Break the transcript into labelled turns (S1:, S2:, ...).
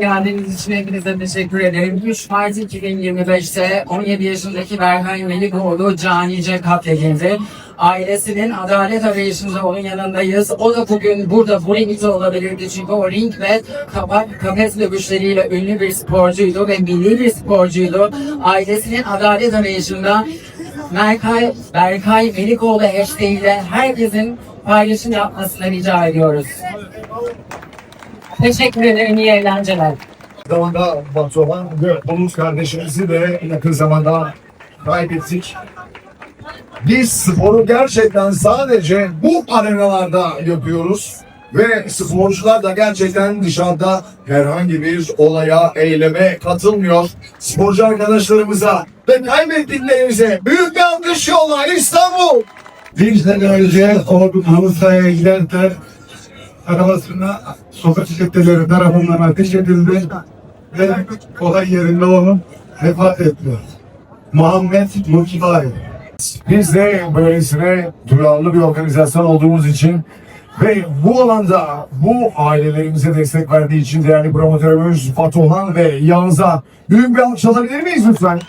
S1: Geldiğiniz için hepinize teşekkür ederim. 3 Mart 2025'te 17 yaşındaki Berkay Melikoğlu canice katledildi. Ailesinin adalet arayışında onun yanındayız. O da bugün burada bu ringde olabilirdi çünkü o ring ve kapak kafes dövüşleriyle ünlü bir sporcuydu ve milli bir sporcuydu. Ailesinin adalet arayışında Berkay, Berkay Melikoğlu hashtag ile herkesin paylaşım yapmasını rica ediyoruz. Teşekkür ederim. İyi eğlenceler.
S2: zamanda Batuhan ve Bulut kardeşimizi de yakın zamanda kaybettik. Biz sporu gerçekten sadece bu arenalarda yapıyoruz. Ve sporcular da gerçekten dışarıda herhangi bir olaya, eyleme katılmıyor. Sporcu arkadaşlarımıza ve kaybettiklerimize büyük bir alkış yolla İstanbul!
S3: Bir sene önce Orkun Halısaya'ya giderken arabasına sokak çeteleri tarafından ateş edildi ve olay yerinde olup vefat etti. Muhammed Mukibay.
S2: Biz de böylesine duyarlı bir organizasyon olduğumuz için ve bu alanda bu ailelerimize destek verdiği için değerli promotörümüz Fatuhan ve Yağız'a büyük bir alkış alabilir miyiz lütfen?